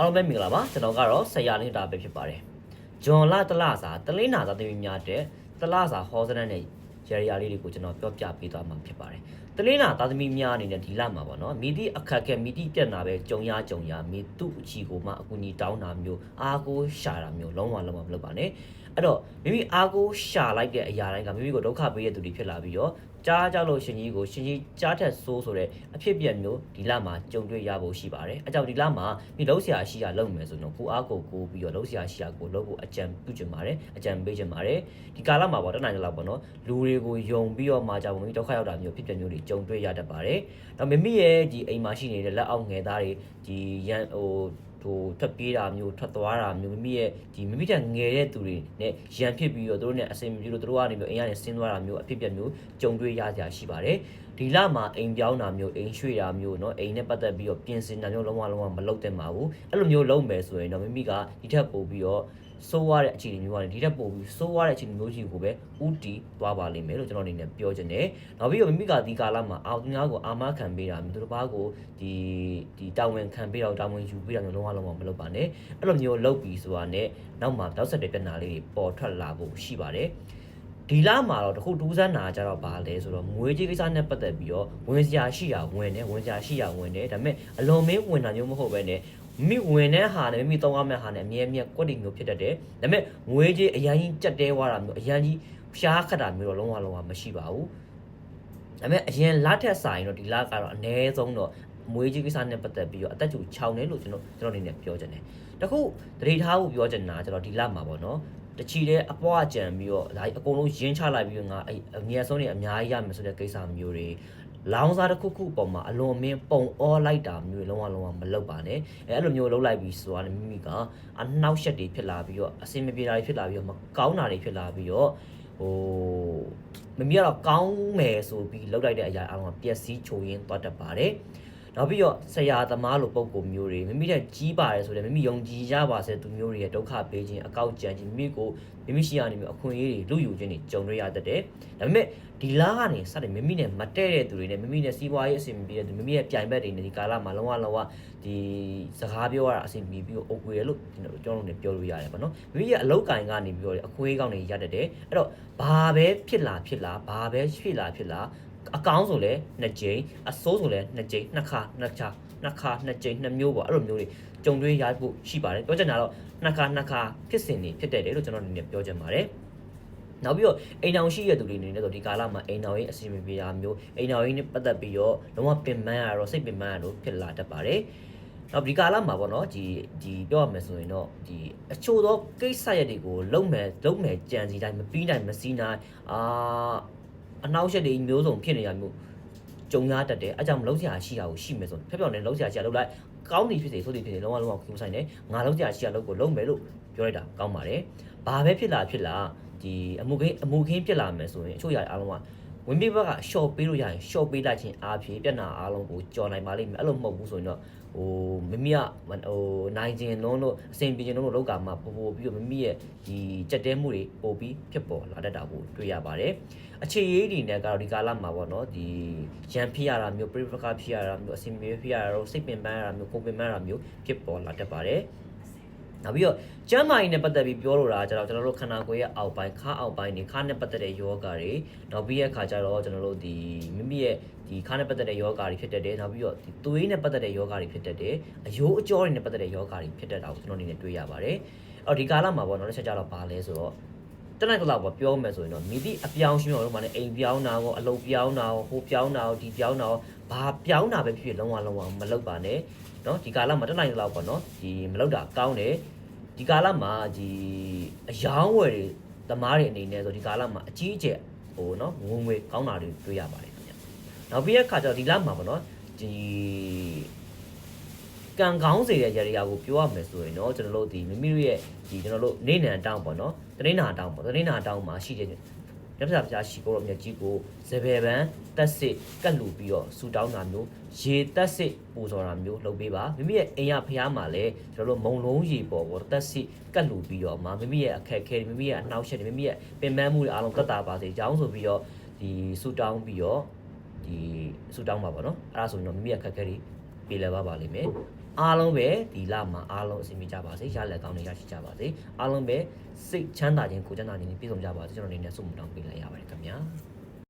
အားလုံးပဲမင်္ဂလာပါကျွန်တော်ကတော့ဆရာလင်းတာပဲဖြစ်ပါတယ်ဂျွန်လာတလစာတလင်းနာသာသမီးများတဲ့တလစာဟောစနတ်နဲ့ရရလေးတွေကိုကျွန်တော်ပြောပြပေးသွားမှာဖြစ်ပါတယ်တလင်းနာသာသမီးများအနေနဲ့ဒီလမှာပေါ့နော်မိတိအခက်ခဲမိတိပြက်နာပဲကြုံရကြုံရမိသူ့အချီကိုမှအကူကြီးတောင်းတာမျိုးအားကိုးရှာတာမျိုးလုံးဝလုံးဝမလုပ်ပါနဲ့အဲ့တော့မိမိအားကိုးရှာလိုက်တဲ့အရာတိုင်းကမိမိကိုဒုက္ခပေးတဲ့သူတွေဖြစ်လာပြီးတော့ ကြားကြလို့ရှင်ကြီးကိုရှင်ကြီးကြားထက်ဆိုးဆိုတဲ့အဖြစ်အပျက်မျိုးဒီလမှာကြုံတွေ့ရဖို့ရှိပါတယ်အကြောင်းဒီလမှာဒီလုံးဆရာရှိရလုပ်မယ်ဆိုတော့ကိုအားကိုကိုပြီးတော့လုံးဆရာရှိရကိုလုပ်ဖို့အကြံပြုချင်ပါတယ်အကြံပေးချင်ပါတယ်ဒီကာလမှာပေါ့တနိုင်လောက်ပေါ့နော်လူတွေကိုယုံပြီးတော့မှကြောင့်မိဒုက္ခရောက်တာမျိုးဖြစ်ပျက်မျိုးတွေကြုံတွေ့ရတတ်ပါတယ်တော့မိမိရဲ့ဒီအိမ်မှာရှိနေတဲ့လက်အောက်ငယ်သားတွေဒီရန်ဟို ဟိုထွက်ပြေးတာမျိုးထွက်သွားတာမျိုးမိမိရဲ့ဒီမိမိတက်ငယ်တဲ့သူတွေနဲ့ရန်ဖြစ်ပြီးတော့သူတို့နဲ့အစင်မပြေလို့သူတို့ကနေမျိုးအိမ်ကနေဆင်းသွားတာမျိုးအဖြစ်အပျက်မျိုးကြုံတွေ့ရကြရှိပါတယ်ဒီလမှာအိမ်ပြောင်းတာမျိုးအိမ်ရွှေ့တာမျိုးเนาะအိမ်နဲ့ပတ်သက်ပြီးတော့ပြင်ဆင်တာမျိုးလုံးဝလုံးဝမလုပ်သင့်ပါဘူးအဲ့လိုမျိုးလုပ်မယ်ဆိုရင်တော့မိမိကဒီထက်ပိုပြီးတော့ စိုးရတဲ့အခြေအနေမျိုးကနေဒီထက်ပိုပြီးစိုးရတဲ့အခြေအနေမျိုးကြီးကိုပဲဥတီသွားပါလိမ့်မယ်လို့ကျွန်တော်အနေနဲ့ပြောချင်တယ်။နောက်ပြီးတော့မိမိကဒီကာလမှာအာသူများကိုအာမခံပေးတာမျိုးသူတစ်ပါးကိုဒီဒီတာဝန်ခံပေးတော့တာဝန်ယူပေးတာမျိုးလုံးဝလုံးဝမလုပ်ပါနဲ့။အဲ့လိုမျိုးလုပ်ပြီးဆိုတာနဲ့နောက်မှာတောက်ဆက်တဲ့ပြဿနာလေးတွေပေါ်ထွက်လာဖို့ရှိပါတယ်။ဒီလမှာတော့တခုတူးဆန်းတာကြတော့ဘာလဲဆိုတော့မွေးကြီးကိစ္စနဲ့ပတ်သက်ပြီးတော့ဝင်စရာရှိတာဝင်တယ်ဝင်စရာရှိတာဝင်တယ်ဒါပေမဲ့အလွန်မင်းဝင်တာမျိုးမဟုတ်ပဲね မိဝင်တဲ့ဟာနဲ့မိမိတောင်းရမယ့်ဟာနဲ့အမြဲအမြဲကွက်တီမျိုးဖြစ်တတ်တယ်ဒါပေမဲ့ငွေကြီးအရင်ကြီးကြက်တဲသွားတာမျိုးအရင်ကြီးဖျားခတ်တာမျိုးတော့လုံးဝလုံးဝမရှိပါဘူးဒါပေမဲ့အရင်လက်ထက်စာရင်တော့ဒီလကတော့အ ਨੇ ဆုံးတော့မွေးကြီးကိစ္စနဲ့ပတ်သက်ပြီးတော့အသက် chủ6 နေလို့ကျွန်တော်ကျွန်တော်အနေနဲ့ပြောချင်တယ်တခုတတိထားဖို့ပြောချင်တာကျွန်တော်ဒီလမှာပေါ့နော်တချီတဲ့အပွားကြံပြီးတော့ဒါအကုန်လုံးရင်းချလိုက်ပြီးတော့ငါအဲ့အငယ်ဆုံးနေအများကြီးရမယ်ဆိုတဲ့ကိစ္စမျိုးတွေ လောင်းစားတစ်ခုခုအပေါ်မှာအလွန်မင်းပုံအောလိုက်တာမျိုးလုံးဝလုံးဝမလုပ်ပါနဲ့အဲအဲ့လိုမျိုးလုပ်လိုက်ပြီးဆိုတာနဲ့မိမိကအနှောက်ရှက်တွေဖြစ်လာပြီးတော့အစင်မပြေတာတွေဖြစ်လာပြီးတော့မကောင်းတာတွေဖြစ်လာပြီးတော့ဟိုမမီကတော့ကောင်းမယ်ဆိုပြီးလောက်လိုက်တဲ့အရာအားလုံးကပျက်စီးချိုရင်းသွားတတ်ပါတယ် နောက်ပြီးတော့ဆရာသမားလိုပုံကိုမျိုးတွေမိမိတဲ့ကြီးပါတယ်ဆိုတဲ့မိမိယုံကြည်ရပါစေသူမျိုးတွေရဲ့ဒုက္ခပေးခြင်းအကောက်ကြံခြင်းမိမိကိုမိမိရှိရနေမျိုးအခွင့်အရေးတွေလူယူခြင်းတွေကြုံရရတတ်တယ်ဒါပေမဲ့ဒီလားကနေစတဲ့မိမိနဲ့မတည့်တဲ့သူတွေနဲ့မိမိနဲ့စီးပွားရေးအဆင်ပြေတဲ့သူမိမိရဲ့ပြိုင်ဘက်တွေနဲ့ဒီကာလမှာလုံးဝလုံးဝဒီစကားပြောရတာအဆင်ပြေပြီးတော့အုပ်ကွေရလို့ကျွန်တော်ကျွန်တော်တို့ပြောလို့ရတယ်ပေါ့နော်မိမိရဲ့အလောက်ကင်ကနေပြီးတော့အခွေးကောင်းတွေရတတ်တယ်အဲ့တော့ဘာပဲဖြစ်လာဖြစ်လာဘာပဲဖြစ်လာဖြစ်လာ အကောင်းဆိုလဲနှစ်ကြိမ်အဆိုးဆိုလဲနှစ်ကြိမ်နှစ်ခါနှစ်ချာနှစ်ခါနှစ်ကြိမ်နှစ်မျိုးပေါ့အဲ့လိုမျိုးတွေကြုံတွေ့ရဖို့ရှိပါတယ်ပြောချင်တာတော့နှစ်ခါနှစ်ခါဖြစ်စဉ်တွေဖြစ်တဲ့တယ်လို့ကျွန်တော်အနေနဲ့ပြောချင်ပါတယ်နောက်ပြီးတော့အိမ်အောင်ရှိရတဲ့သူတွေအနေနဲ့ဆိုဒီကာလမှာအိမ်အောင်ရေးအစီအမံပြေတာမျိုးအိမ်အောင်ရေးနဲ့ပတ်သက်ပြီးတော့လုံးဝပင်ပန်းရတော့စိတ်ပင်ပန်းရတော့ဖြစ်လာတတ်ပါတယ်။နောက်ဒီကာလမှာပေါ့နော်ဒီဒီပြောရမယ်ဆိုရင်တော့ဒီအချို့သောကိစ္စရက်တွေကိုလုံမယ်လုံမယ်ကြံစီတိုင်းမပြီးနိုင်မစည်းနိုင်အာ အနောက်ရှက်တွေမျိုးစုံဖြစ်နေရမျိုးကြုံရတတ်တယ်အဲကြောင့်မလုံးစရာရှိတာကိုရှိမယ်ဆိုဖက်ပြောင်းနေလုံးစရာရှိတာလုံးလိုက်ကောင်းသည်ဖြစ်စေဆိုသည်ဖြစ်စေလုံးဝလုံးဝကူဆိုင်တယ်ငါလုံးစရာရှိတာလုံးကိုလုံးမယ်လို့ပြောလိုက်တာကောင်းပါတယ်။ဘာပဲဖြစ်လာဖြစ်လာဒီအမှုခင်းအမှုခင်းဖြစ်လာမယ်ဆိုရင်အချို့ຢာအားလုံးကဝင်ပြီးဘက်က short ပေးလို့ရရင် short ပေးလိုက်ခြင်းအားဖြင့်ပြဿနာအားလုံးကိုကြော်နိုင်ပါလိမ့်မယ်အဲ့လိုမဟုတ်ဘူးဆိုရင်တော့ ဟိုမမီကဟိုနိုင်ခြင်းလုံးလို့အစဉ်ပြေခြင်းလုံးလို့လောက်ကမှပို့ပို့ပြီးတော့မမီရဲ့ဒီကြက်တဲမှုတွေပို့ပြီးဖြစ်ပေါ်လာတတ်တာကိုတွေ့ရပါတယ်အခြေရေးတွေနဲ့ကတော့ဒီကာလမှာပေါ့နော်ဒီရန်ဖြစ်ရတာမျိုးပြိပခါဖြစ်ရတာမျိုးအစဉ်ပြေဖြစ်ရတာတော့စိတ်ပင်ပန်းရတာမျိုးကိုယ်ပင်ပန်းရတာမျိုးဖြစ်ပေါ်လာတတ်ပါတယ် နောက်ပြီးတော့ကျမ်းမာရေးနဲ့ပတ်သက်ပြီးပြောလို့တာကျတော့ကျွန်တော်တို့ခန္ဓာကိုယ်ရဲ့အောက်ပိုင်းခါအောက်ပိုင်းနေခါနဲ့ပတ်သက်တဲ့ယောဂတွေနောက်ပြီးရဲ့အခါကျတော့ကျွန်တော်တို့ဒီမိမိရဲ့ဒီခါနဲ့ပတ်သက်တဲ့ယောဂတွေဖြစ်တတ်တယ်နောက်ပြီးတော့ဒီသွေးနဲ့ပတ်သက်တဲ့ယောဂတွေဖြစ်တတ်တယ်အယိုးအကြောတွေနဲ့ပတ်သက်တဲ့ယောဂတွေဖြစ်တတ်တာကိုကျွန်တော်အနေနဲ့တွေ့ရပါတယ်အော်ဒီကာလမှာပေါ့နော်တစ်ချက်ကြတော့ဘာလဲဆိုတော့ တနက်ကလောက်ပေါ့ပြောမယ်ဆိုရင်တော့မိသည့်အပြောင်းရှင်တော်တို့မှလည်းအိမ်ပြောင်းတာကိုအလုပ်ပြောင်းတာကိုဟိုပြောင်းတာကိုဒီပြောင်းတာကိုဘာပြောင်းတာပဲဖြစ်ဖြစ်လုံးဝလုံးဝမလုပ်ပါနဲ့เนาะဒီကာလမှာတနိုင်လောက်ပေါ့เนาะဒီမလုပ်တာကောင်းတယ်ဒီကာလမှာဒီအယောင်းဝယ်တွေသမားတွေအနေနဲ့ဆိုဒီကာလမှာအကြီးအကျယ်ဟိုเนาะငုံငွေကောင်းတာတွေတွေ့ရပါတယ်ခင်ဗျနောက်ပြီးတဲ့ခါကျတော့ဒီလမှာပေါ့เนาะဒီ ကံကောင်းစေတဲ့ຢာတွေကကိုပြောရမယ်ဆိုရင်တော့ကျွန်တော်တို့ဒီမိမိတို့ရဲ့ဒီကျွန်တော်တို့နေနံတောင်းပေါ့နော်တနေနာတောင်းပေါ့တနေနာတောင်းမှာရှိတဲ့မြတ်စွာဘုရားရှိခိုးတော်မြတ်ကြီးကိုဇေဘယ်ပန်တက်စစ်ကတ်လူပြီးတော့ဆူတောင်းတာမျိုးရေတက်စစ်ပူဇော်တာမျိုးလုပ်ပေးပါမိမိရဲ့အိမ်ရဖျားမှာလည်းကျွန်တော်တို့မုံလုံးရေပေါ်ပေါ့တက်စစ်ကတ်လူပြီးတော့မှာမိမိရဲ့အခက်အခဲမိမိရဲ့အနှောက်အယှက်တွေမိမိရဲ့ပင်ပန်းမှုတွေအားလုံးတက်တာပါစေကြောင်းဆိုပြီးတော့ဒီဆူတောင်းပြီးတော့ဒီဆူတောင်းပါပေါ့နော်အဲ့ဒါဆိုရင်တော့မိမိရဲ့အခက်အခဲတွေပြေလည်ပါပါလိမ့်မယ် အားလုံးပဲဒီလမှာအားလုံးအစီအမီကြပါစေရလက်ကောင်းတွေရရှိကြပါစေအားလုံးပဲစိတ်ချမ်းသာခြင်းကိုယ်ချမ်းသာခြင်းတွေပြည့်စုံကြပါစေကျွန်တော်အနေနဲ့ဆုမတောင်းပေးလိုက်ရပါတယ်ခင်ဗျာ